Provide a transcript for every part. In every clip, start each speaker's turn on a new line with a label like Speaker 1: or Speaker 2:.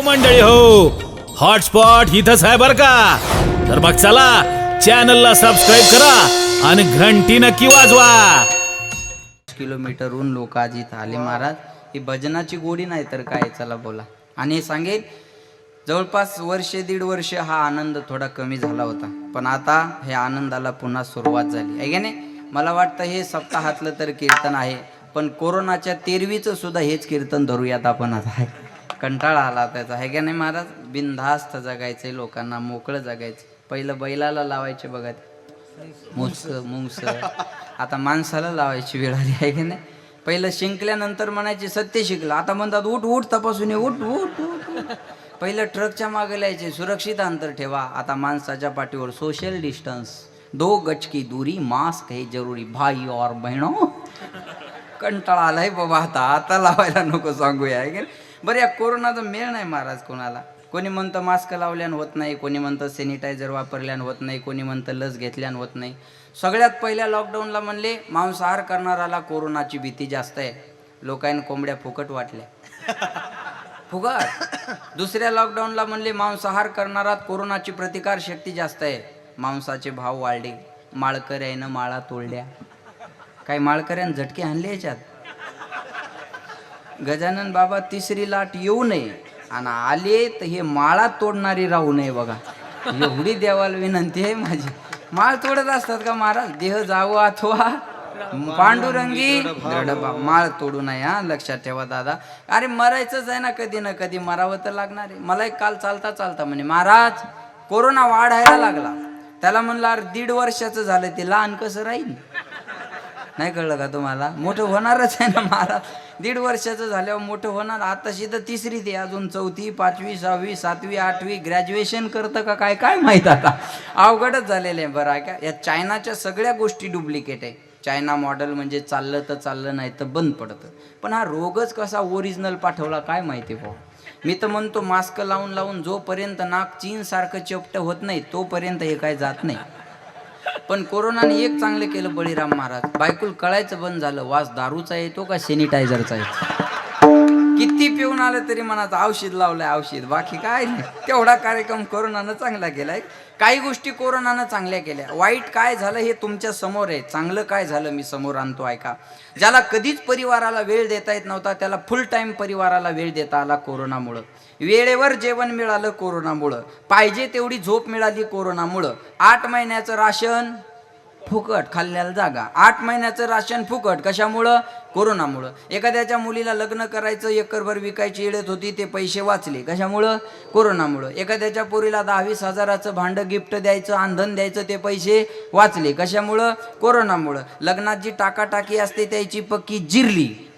Speaker 1: हो मंडळी हो. हॉटस्पॉट इथंच आहे बर का? तर मग चला चॅनलला सबस्क्राईब करा आणि घंटी नक्की वाजवा.
Speaker 2: किलोमीटरहून लोक आज इथं आले महाराज. ही भजनाची गोडी नाही तर काय? चला बोला. आणि हे सांगेल जवळपास वर्ष दीड वर्ष हा आनंद थोडा कमी झाला होता. पण आता हे आनंदाला पुन्हा सुरुवात झाली. आहे का नाही? मला वाटतं हे सप्ताहातलं तर कीर्तन आहे. पण कोरोनाच्या तेरवीचं सुद्धा हेच कीर्तन धरूयात आपण आता. आहे कंटाळा आला त्याचा. हे का नाही महाराज? बिनधास्त जगायचे लोकांना मोकळं जगायचं. पहिलं बैलाला लावायचे बघा ते. मुस मुंगस. आता माणसाला लावायची वेळ आली आहे की नाही? पहिलं शिंकल्यानंतर म्हणायचे सत्य शिकलं. आता म्हणतात उठ उठ तपासून ये उठ उठ उठ पहिलं ट्रकच्या मागे लिहायचे सुरक्षित अंतर ठेवा. आता माणसाच्या पाठीवर सोशल डिस्टन्स दो गच की दूरी मास्क हे जरुरी. भाई और बहिणो कंटाळा आलाय बाबा आता. आता लावायला नको सांगूया की नाही? बरं या कोरोनाचा मेळ नाही महाराज कोणाला. कोणी म्हणतं मास्क लावल्यान होत नाही कोणी म्हणतं सॅनिटायझर वापरल्यान होत नाही कोणी म्हणतं लस घेतल्यान होत नाही. सगळ्यात पहिल्या लॉकडाऊनला म्हणले मांसाहार करणाराला कोरोनाची भीती जास्त आहे. लोकांनी कोंबड्या फुकट वाटल्या. फुकट? दुसऱ्या लॉकडाऊनला म्हणले मांसाहार करणारात कोरोनाची प्रतिकार शक्ती जास्त आहे. मांसाचे भाव वाढले. माळकऱ्यानं माळा तोडल्या. काही माळकऱ्यानं झटके आणले याच्यात? गजानन बाबा तिसरी लाट येऊ नये आणि आले तर हे माळा तोडणारी राहू नये बघा. एवढी देवाला विनंती आहे माझी. माळ तोडत असतात का महाराज? देह जावो अथवा पांडुरंगी. माळ तोडू नये हा लक्षात ठेवा दादा. अरे मरायचंच आहे ना कधी ना कधी मरावं तर लागणार आहे. मला एक काल चालता चालता म्हणे महाराज कोरोना वाढायला लागला. त्याला म्हणलं अरे दीड वर्षाचं झालं ते लहान कसं राहील नाही कळलं का तुम्हाला? मोठं होणारच आहे ना महाराज? दीड वर्षाचं झाल्यावर मोठं होणार. आताशी तर तिसरी ते अजून चौथी पाचवी सहावी सातवी आठवी ग्रॅज्युएशन करतं का काय? काय माहीत आता? अवघडच झालेलं आहे बरं. आहे का या चायनाच्या सगळ्या गोष्टी डुप्लिकेट आहे. चायना मॉडेल म्हणजे चाललं तर चाललं नाही तर बंद पडतं. पण हा रोगच कसा ओरिजिनल पाठवला काय माहिती भाऊ? मी तर म्हणतो मास्क लावून लावून जोपर्यंत नाक चीनसारखं चपट होत नाही तोपर्यंत हे काय जात नाही. पण कोरोनाने एक चांगलं केलं बळीराम महाराज. बायकुल कळायचं बंद झालं. वास दारूचा येतो का सॅनिटायझरचा येतो? किती पिऊन आलं तरी मनात औषध लावलंय औषध. बाकी काय नाही. तेवढा कार्यक्रम कोरोनानं चांगला केलाय. काही गोष्टी कोरोनानं चांगल्या केल्या. वाईट काय झालं हे तुमच्यासमोर आहे. चांगलं काय झालं मी समोर आणतो ऐका. ज्याला कधीच परिवाराला वेळ देता येत नव्हता त्याला फुल टाईम परिवाराला वेळ देता आला कोरोनामुळं. वेळेवर जेवण मिळालं कोरोनामुळं. पाहिजे तेवढी झोप मिळाली कोरोनामुळं. आठ महिन्याचं राशन फुकट खाल्ल्याला जागा. आठ महिन्याचं राशन फुकट कशामुळं? कोरोनामुळं. एखाद्याच्या मुलीला लग्न करायचं एकरभर विकायची येळत होती ते पैसे वाचले. कशामुळं? कोरोनामुळं. एखाद्याच्या पोरीला दहावीस हजाराचं भांडं गिफ्ट द्यायचं आंधन द्यायचं ते पैसे वाचले. कशामुळं? कोरोनामुळं. लग्नात जी टाकाटाकी असते त्याची पक्की जिरली.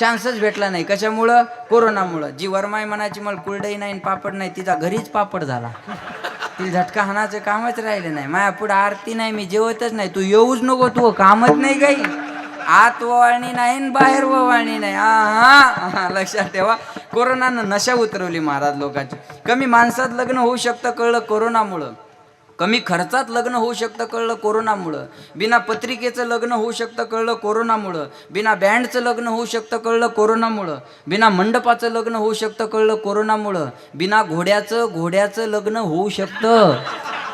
Speaker 2: चान्सच भेटला नाही. कशामुळं? कोरोनामुळं. जी वरमाई म्हणायची मला कुरडई नाही पापड नाही तिचा घरीच पापड झाला. तिला झटका हाणाचं कामच राहिलं नाही. माया पुढे आरती नाही मी जेवतच नाही. तू येऊच नको तू कामच नाही काही. आत ववाळणी नाही बाहेर ववाळणी नाही. हा हा लक्षात ठेवा. कोरोनानं नशा उतरवली महाराज लोकांची. कमी माणसात लग्न होऊ शकतं कळलं कोरोनामुळं. कमी खर्चात लग्न होऊ शकतं कळलं कोरोनामुळं. बिना पत्रिकेचं लग्न होऊ शकतं कळलं कोरोनामुळं. बिना बँडचं लग्न होऊ शकतं कळलं कोरोनामुळं. बिना मंडपाचं लग्न होऊ शकतं कळलं कोरोनामुळं. बिना घोड्याचं घोड्याचं लग्न होऊ शकतं.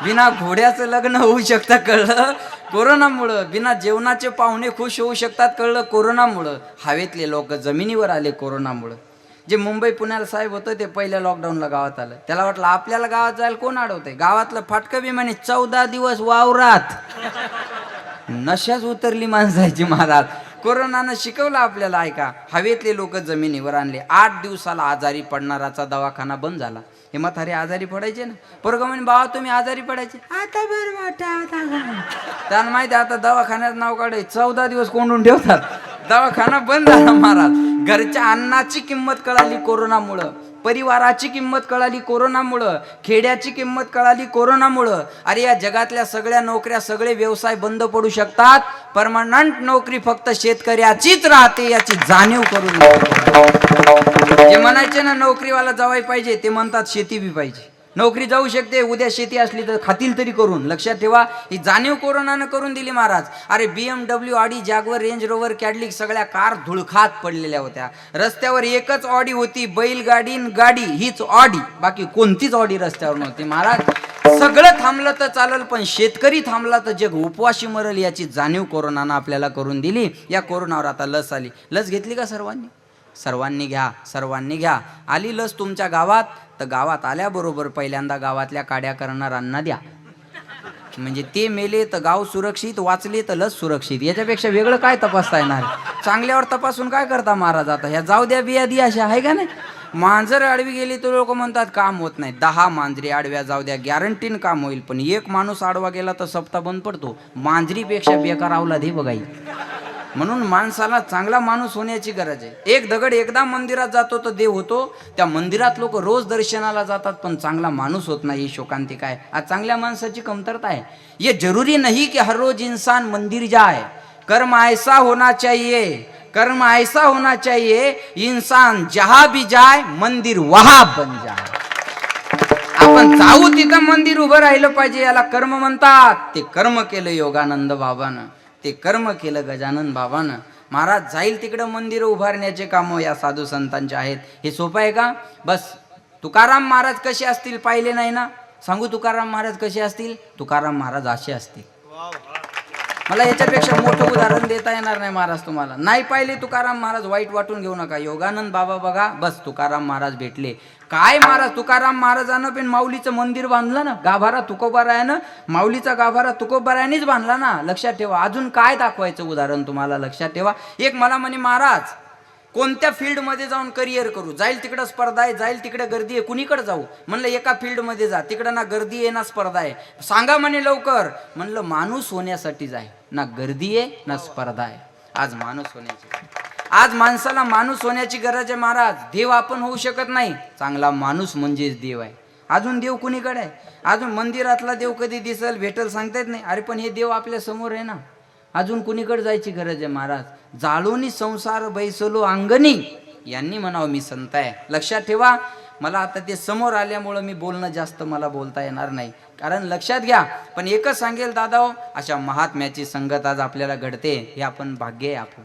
Speaker 2: बिना घोड्याचं लग्न होऊ शकतं कळलं कोरोनामुळं. बिना जेवणाचे पाहुणे खुश होऊ शकतात कळलं कोरोनामुळं. हवेतले लोक जमिनीवर आले कोरोनामुळं. जे मुंबई पुण्याला साहेब होतं ते पहिल्या लॉकडाऊनला गावात आलं. त्याला वाटलं आपल्याला गावात जायला कोण अडवतंय? गावातलं फाटकं बी म्हणे चौदा दिवस वावरात. नशाच उतरली माणसाची महाराज कोरोनानं शिकवलं आपल्याला ऐका हवेतले लोक जमिनीवर आणले. आठ दिवसाला आजारी पडणाराचा दवाखाना बंद झाला. हे म्हातारे आजारी पडायचे ना? पोरग म्हणे बाबा तुम्ही आजारी पडायचे. आता बरं वाटा आता त्यांना माहिती आता दवाखान्यात नाव काढाय चौदा दिवस कोंडून ठेवतात. दवाखाना बंद झाला महाराज घरच्या अन्नाची किंमत कळाली कोरोनामुळं. परिवाराची किंमत कळाली कोरोनामुळं. खेड्याची किंमत कळाली कोरोनामुळं. अरे या जगातल्या सगळ्या नोकऱ्या सगळे व्यवसाय बंद पडू शकतात. परमनंट नोकरी फक्त शेतकऱ्याचीच राहते याची जाणीव करून. जे म्हणायचे ना नोकरीवाला जावाय पाहिजे ते म्हणतात शेती बी पाहिजे. नोकरी जाऊ शकते उद्या शेती असली तर खातील तरी करून. लक्षात ठेवा ही जाणीव कोरोनानं करून दिली महाराज. अरे B M W Audi Jaguar Range Rover Cadillac सगळ्या कार धुळखात पडलेल्या होत्या. रस्त्यावर एकच ऑडी होती बैलगाडी गाडी हीच ऑडी बाकी कोणतीच ऑडी रस्त्यावर नव्हती महाराज. सगळं थांबलं तर चालल पण शेतकरी थांबला तर जग उपवाशी मरल याची जाणीव कोरोनानं आपल्याला करून दिली. या कोरोनावर आता लस आली. लस घेतली का सर्वांनी? सर्वांनी घ्या सर्वांनी घ्या. आली लस तुमच्या गावात? तर गावात आल्याबरोबर पहिल्यांदा गावातल्या काड्या करणाऱ्यांना द्या. म्हणजे ते मेले तर गाव सुरक्षित वाचले तर लस सुरक्षित. याच्यापेक्षा वेगळं काय तपासता येणार? चांगल्यावर तपासून काय करता महाराज आता? ह्या जाऊ द्या बिया दिया अशा आहे का नाही? मांजर आडवी गेली तर लोक म्हणतात काम होत नाही. दहा मांजरी आडव्या जाऊ द्या गॅरंटीन काम होईल. पण एक माणूस आडवा गेला तर सप्ताह बंद पडतो. मांजरीपेक्षा बेकार आवला हे. बघाई म्हणून माणसाला चांगला माणूस होण्याची गरज आहे. एक दगड एकदा मंदिरात जातो तर देव होतो. त्या मंदिरात लोक रोज दर्शनाला जातात पण चांगला माणूस होत नाही. ही शोकांतिका आहे आज चांगल्या माणसाची कमतरता आहे. ये जरुरी नाही की हर रोज इन्सान मंदिर जाए कर्म ऐसा होना चाहिए. कर्म ऐसा होना चाहिए इंसान जहा भी जाय मंदिर वहा बन जाय. आपण जाऊ तिथं मंदिर उभं राहिलं पाहिजे याला कर्म म्हणतात. ते कर्म केलं योगानंद बाबानं. ते कर्म केलं गजानन बाबानं. महाराज जाईल तिकडं मंदिर उभारण्याचे कामं या साधू संतांचे आहेत. हे सोपं आहे का? बस. तुकाराम महाराज कसे असतील पाहिले नाही ना? सांगू तुकाराम महाराज कसे असतील? तुकाराम महाराज असे असतील. मला याच्यापेक्षा मोठं उदाहरण देता येणार नाही महाराज तुम्हाला. नाही पाहिले तुकाराम महाराज वाईट वाटून घेऊ नका. योगानंद बाबा बघा. बस तुकाराम महाराज भेटले. काय महाराज तुकाराम महाराजानं पण माऊलीचं मंदिर बांधलं ना गाभारा तुकोबारायानं माऊलीचा गाभारा तुकोबारायानेच बांधला ना. लक्षात ठेवा अजून काय दाखवायचं उदाहरण तुम्हाला? लक्षात ठेवा. एक मला म्हणे महाराज कोणत्या फील्डमध्ये जाऊन करिअर करू? जाईल तिकडं स्पर्धा आहे जाईल तिकडे गर्दी आहे कुणीकडे जाऊ? म्हणलं एका फील्डमध्ये जा तिकडं ना गर्दी आहे ना स्पर्धा आहे. सांगा म्हणे लवकर. म्हणलं माणूस होण्यासाठी जाय ना गर्दी आहे ना स्पर्धा आहे. आज माणूस होण्याची आज माणसाला माणूस होण्याची गरज आहे महाराज. देव आपण होऊ शकत नाही. चांगला माणूस म्हणजेच देव आहे. अजून देव कुणीकडे आहे? अजून मंदिरातला देव कधी दिसल भेटल सांगता येत नाही. अरे पण हे देव आपल्यासमोर आहे ना. अजून कुणीकडे जायची गरज आहे महाराज? जाळोनी संसार बैसलो अंगणी. यांनी म्हणावं मी संत आहे. लक्षात ठेवा मला आता ते समोर आल्यामुळं मी बोलणं जास्त मला बोलता येणार नाही. कारण लक्षात घ्या पण एकच सांगेल दादा अशा महात्म्याची संगत आज आपल्याला घडते. हे आपण भाग्य आहे आपण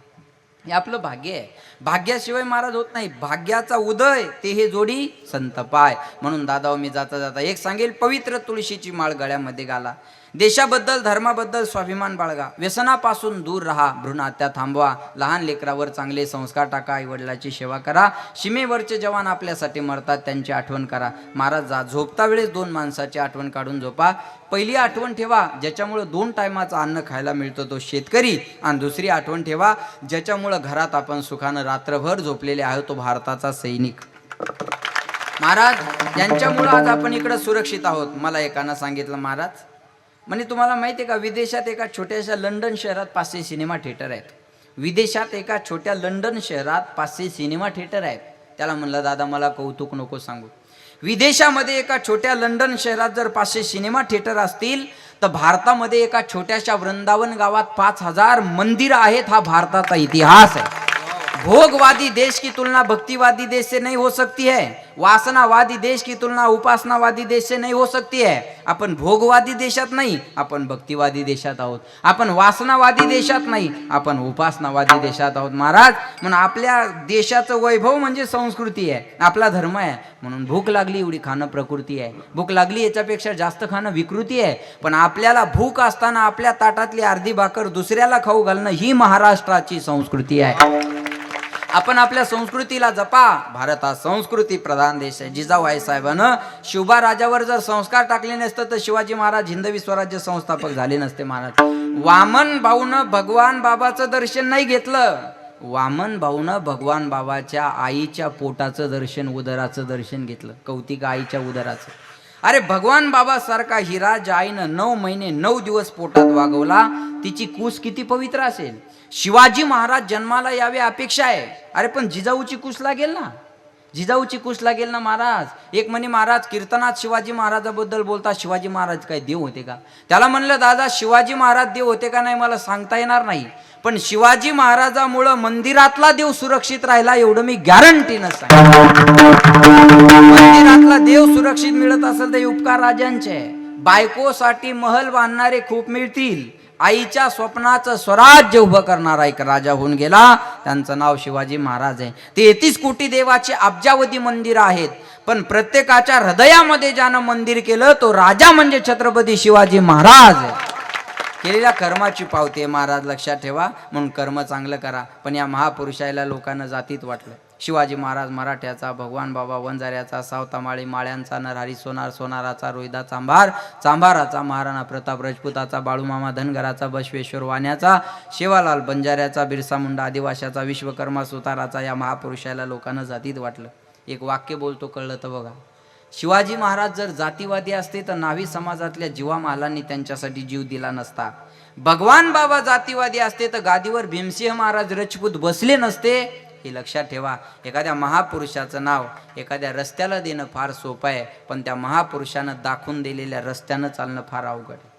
Speaker 2: हे आपलं भाग्य आहे. भाग्याशिवाय महाराज होत नाही. भाग्याचा उदय ते हे जोडी संत पाय. म्हणून दादा मी जाता जाता एक सांगेल पवित्र तुळशीची माळ गळ्यामध्ये घाला. देशाबद्दल धर्माबद्दल स्वाभिमान बाळगा. व्यसनापासून दूर राहा भ्रूणात्या थांबवा. लहान लेकरावर चांगले संस्कार टाका आई वडिलाची सेवा करा. सीमेवरचे जवान आपल्यासाठी मरतात त्यांची आठवण करा. महाराज जा झोपता वेळेस दोन माणसाची आठवण काढून झोपा. पहिली आठवण ठेवा ज्याच्यामुळं दोन टायमाचं अन्न खायला मिळतो तो शेतकरी. आणि दुसरी आठवण ठेवा ज्याच्यामुळं घरात आपण सुखानं रात्रभर झोपलेले आहोत तो भारताचा सैनिक. महाराज यांच्यामुळं आज आपण इकडं सुरक्षित आहोत. मला एकानं सांगितलं महाराज म्हणजे तुम्हाला माहिती आहे का विदेशात एका छोट्याशा लंडन शहरात पाचशे सिनेमा थिएटर आहेत. विदेशात एका छोट्या लंडन शहरात पाचशे सिनेमा थिएटर आहेत. त्याला म्हणलं दादा मला कौतुक नको सांगू. विदेशामध्ये एका छोट्या लंडन शहरात जर पाचशे सिनेमा थिएटर असतील तर भारतामध्ये एका छोट्याशा वृंदावन गावात पाच हजार मंदिरं आहेत हा भारताचा इतिहास आहे. भोगवादी देश की तुलना भक्तिवादी देश से नहीं हो सकती है। वासनावादी देश की तुलना उपासनावादी देश से नहीं हो सकती है। आपण भोगवादी देशात नाही आपण भक्तिवादी देशात आहोत। आपण वासनावादी देशात नाही आपण उपासनावादी देशात आहोत। महाराज म्हणून आपल्या देशाचं वैभव म्हणजे संस्कृती आहे आपला धर्म आहे. म्हणून भूक लागली एवढी खाणं प्रकृती आहे. भूक लागली याच्यापेक्षा जास्त खाणं विकृती आहे. पण आपल्याला भूक असताना आपल्या ताटातली अर्धी भाकर दुसऱ्याला खाऊ घालणं ही महाराष्ट्राची संस्कृती आहे. आपण आपल्या संस्कृतीला जपा. भारत हा संस्कृती प्रधान देश आहे. जिजाऊ साहेबानं शिवबा राजावर जर संस्कार टाकले नसतं तर शिवाजी महाराज हिंदवी स्वराज्य संस्थापक झाले नसते महाराज. वामन भाऊनं भगवान बाबाचं दर्शन नाही घेतलं. वामन भाऊनं भगवान बाबाच्या आईच्या पोटाचं दर्शन उदराचं दर्शन घेतलं. कौतिक आईच्या उदराचं. अरे भगवान बाबा सारखा हिरा ज्या आईनं नऊ महिने नऊ दिवस पोटात वागवला तिची कूस किती पवित्र असेल? शिवाजी महाराज जन्माला यावे अपेक्षा आहे. अरे पण जिजाऊची कूस लागेल ना? जिजाऊची कूस लागेल ना महाराज? एक म्हणे महाराज कीर्तनात शिवाजी महाराजाबद्दल बोलता शिवाजी महाराज काय देव होते का? त्याला म्हणलं दादा शिवाजी महाराज देव होते का नाही मला सांगता येणार नाही. पण शिवाजी महाराजामुळं मंदिरातला देव सुरक्षित राहिला एवढं मी गॅरंटीनं सांग मंदिरातला देव सुरक्षित मिळत असेल तर उपकार राजांचे बायकोसाठी महल बांधणारे खूप मिळतील. आईच्या स्वप्नाचं स्वराज्य उभं करणारा एक राजा होऊन गेला. त्यांचं नाव शिवाजी महाराज आहे. ते येतीस कोटी देवाचे अब्जावधी मंदिर आहेत. पण प्रत्येकाच्या हृदयामध्ये ज्यानं मंदिर केलं तो राजा म्हणजे छत्रपती शिवाजी महाराज आहे. केलेल्या कर्माची पावती आहे महाराज लक्षात ठेवा. म्हणून कर्म चांगलं करा. पण या महापुरुषाला लोकांना जातीत वाटलं. शिवाजी महाराज मराठ्याचा भगवान बाबा वंजाऱ्याचा सावतामाळी माळ्यांचा नरहारी सोनार सोनाराचा रोहिदा चांभार चांभाराचा महाराणा प्रताप राजपुताचा बाळूमामा धनगराचा बसवेश्वर वाण्याचा शेवालाल बंजाऱ्याचा बिरसा मुंडा आदिवाशाचा विश्वकर्मा सुताराचा या महापुरुषाला लोकांना जातीत वाटलं. एक वाक्य बोलतो कळलं तर बघा. शिवाजी महाराज जर जातीवादी असते तर नावी समाजातल्या जीवा महालांनी त्यांच्यासाठी जीव दिला नसता. भगवान बाबा जातीवादी असते तर गादीवर भीमसिंह महाराज रचपूत बसले नसते? हे लक्षात ठेवा. एखाद्या महापुरुषाचं नाव एखाद्या रस्त्याला देणं फार सोपं आहे पण त्या महापुरुषानं दाखवून दिलेल्या रस्त्यानं चालणं फार अवघड आहे.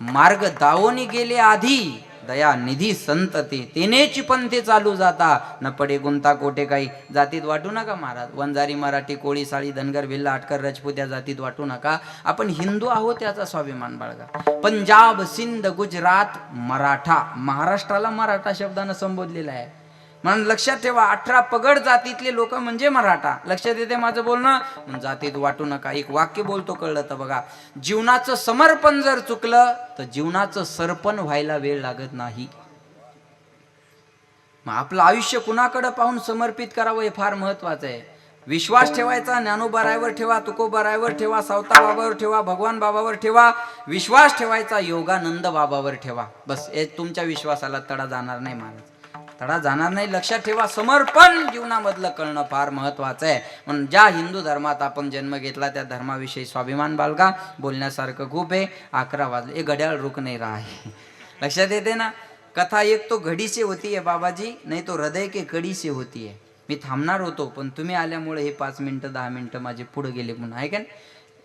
Speaker 2: मार्ग दावोनी गेले आधी दया निधी संतते तेनेची पंथे चालू जाता. न पडे गुंता कोटे काही जातीत वाटू नका महाराज. वंजारी मराठी कोळी साळी धनगर भिल्ला आटकर राजपूत या जातीत वाटू नका. आपण हिंदू आहोत याचा स्वाभिमान बाळगा. पंजाब सिंध गुजरात मराठा. महाराष्ट्राला मराठा शब्दानं संबोधलेला आहे. म्हणून लक्षात ठेवा अठरा पगड जातीतले लोक म्हणजे मराठा. लक्षात येते माझं बोलणं? जातीत वाटू नका. एक वाक्य बोलतो कळलं तर बघा. जीवनाचं समर्पण जर चुकलं तर जीवनाचं सरपण व्हायला वेळ लागत नाही. मग आपलं आयुष्य कुणाकडे पाहून समर्पित करावं हे फार महत्वाचं आहे. विश्वास ठेवायचा ज्ञानोबारायवर ठेवा तुकोबारायवर ठेवा सावता बाबावर ठेवा भगवान बाबावर ठेवा. विश्वास ठेवायचा योगानंद बाबावर ठेवा. बस हे तुमच्या विश्वासाला तडा जाणार नाही महाराज तडा जाणार नाही. लक्षात ठेवा समर्पण जीवनामधलं कळणं फार महत्वाचं आहे. म्हणून ज्या हिंदू धर्मात आपण जन्म घेतला त्या धर्माविषयी स्वाभिमान बालगा बोलण्यासारखं खूप आहे. अकरा वाजले. हे घड्याळ रुक नाही राहा लक्षात येते ना? कथा एक तो घडी से होती आहे बाबाजी नाही तो हृदय के कडी से होती आहे. मी थांबणार होतो पण तुम्ही आल्यामुळे हे पाच मिनटं दहा मिनटं माझे पुढे गेले म्हणून. आहे का नाही?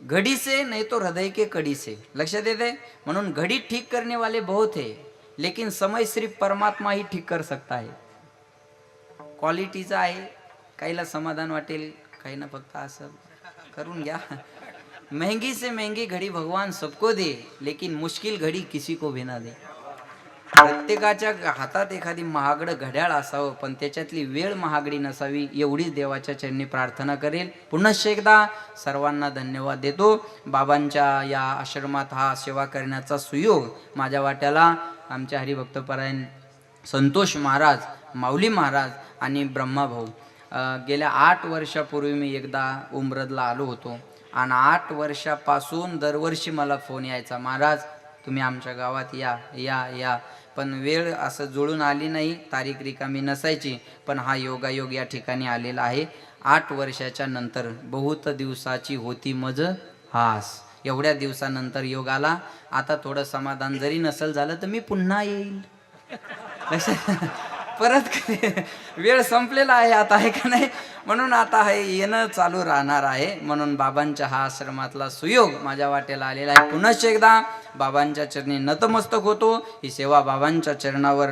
Speaker 2: घडी से तो हृदय के कड़ी से लक्षात येते? म्हणून घडी ठीक करने वाले बहुत आहे लेकिन समय सिर्फ परमात्मा ही ठीक कर सकता है। क्वालिटीचं आहे काहीला समाधान वाटेल काहींना फक्त असं करून घ्या. महंगी से महंगी घडी भगवान सबको दे लेकिन मुश्किल घडी किसी को भी ना दे. प्रत्येकाच्या हातात एखादी महागडं घड्याळ असावं पण त्याच्यातली वेळ महागडी नसावी एवढीच देवाच्या चरणी प्रार्थना करेल. पुनश्च एकदा सर्वांना धन्यवाद देतो. बाबांच्या या आश्रमात हा सेवा करण्याचा सुयोग माझ्या वाट्याला आमच्या हरिभक्तपरायण संतोष महाराज माऊली महाराज आणि ब्रह्माभाऊ गेल्या आठ वर्षापूर्वी मी एकदा उमरदला आलो होतो. आणि आठ वर्षापासून दरवर्षी मला फोन यायचा महाराज तुम्ही आमच्या गावात या या या. पण वेळ असं जुळून आली नाही तारीख रिकामी नसायची पण हा योगायोग या ठिकाणी आलेला आहे. आठ वर्षाच्या नंतर बहुत दिवसाची होती मज हास. एवढ्या दिवसानंतर योग आला. आता थोडं समाधान जरी नसेल झालं तर मी पुन्हा येईल. लक्षात परत वेळ संपलेला आहे आता आहे का नाही? म्हणून आता हे येणं चालू राहणार आहे. म्हणून बाबांच्या हा आश्रमातला सुयोग माझ्या वाटेला आलेला आहे. पुनश्च एकदा बाबांच्या चरणी नतमस्तक होतो. ही सेवा बाबांच्या चरणावर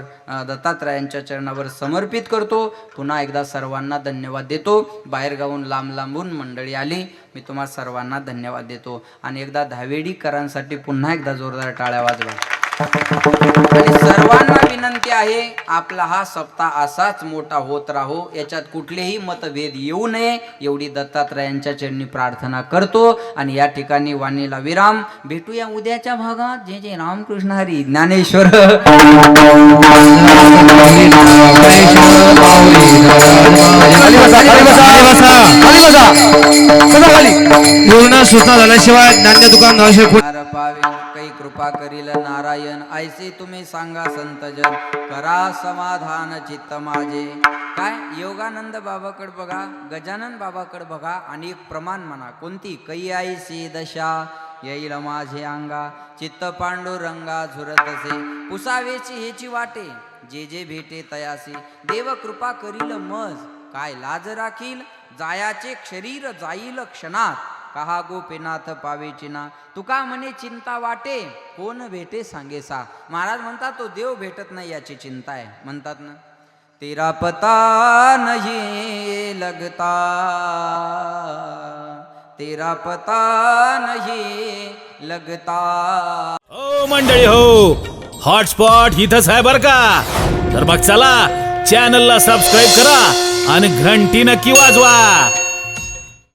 Speaker 2: दत्तात्रयांच्या चरणावर समर्पित करतो. पुन्हा एकदा सर्वांना धन्यवाद देतो. बाहेरगावून लांब लांबून मंडळी आली. मी तुम्हा सर्वांना धन्यवाद देतो. आणि एकदा धावेडीकरांसाठी पुन्हा एकदा जोरदार टाळ्या वाजवा. आणि सर्वांना विनंती आहे आपला हा सप्ताह असाच मोठा होत राहो. याच्यात कुठलेही मतभेद येऊ नये. एवढी दत्तात्रयांच्या चरणी प्रार्थना करतो. आणि या ठिकाणी वाणीला विराम. भेटूया उद्याच्या भागात. जे जे रामकृष्ण हरी. ज्ञानेश्वर.
Speaker 3: पूर्ण सूचना झाल्याशिवाय ज्ञान दुकान
Speaker 2: पावे काही कृपा करील नारायण ऐसे तुम्ही सांगा संतजन करा समाधान चित्त माझे. काय? योगानंद बाबाकड बघा गजानन बाबाकड बघा आणि एक प्रमाण म्हणा. कोणती? कै आईसी दशा. येईल माझे अंगा चित्त पांडुरंगा झुरतसे पुसावेची हेची वाटे जे जे भेटे तयासी. देव कृपा करील मज काय लाज राखील? जायाचे शरीर जाईल क्षणात. कहा गोपीनाथ पावे चिना? तुका म्हणे चिंता वाटे कोण भेटे सांगेसा महाराज म्हणतात तो देव भेटत नाही याची चिंता आहे. म्हणतात ना तेरा पता नाही लगता. तेरा पता नाही लगता.
Speaker 1: हो मंडळी हो. हॉटस्पॉट इथंच आहे बर का? तर मग चला चॅनलला सबस्क्राईब करा आणि घंटी नक्की वाजवा.